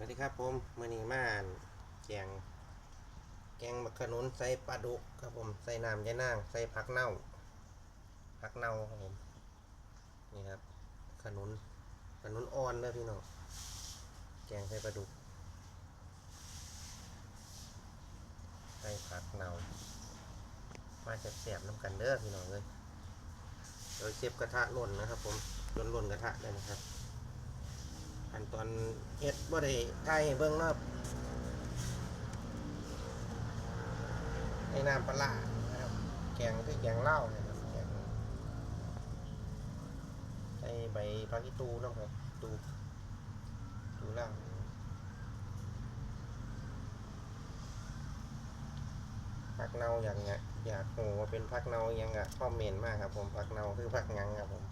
สวัสดีครับผมมือนีม่านแกง แกงมะขนุนใส่ปลาดุกครับผมใส่น้ำยะนางใส่ผักเน่าผักเน่าครับผมนี่ครับขนุนขนุนอ่อนเลยพี่น้องแกงใส่ปลาดุกใส่ผักเน่ามาแสบๆน้ำกันเด้อพี่น้องเลยโดยเชฟกระทะหล่นนะครับ ผมจนหล่นกระทะเลยนะครับ ขั้นตอนเฮ็ดบ่ได้ถ่ายให้เบิ่งเนาะในน้ำปลานะครับ แกงคือแกงเหล้าเนี่ยครับแกงใส่ใบผักอีตูน้ำครับตูตูเหล้าผักเน่าอย่างเงี้ยอยากโหว่าเป็นผักเน่ายังอะคอมเมนต์มากครับผมผักเน่าคือผักหยังครับผม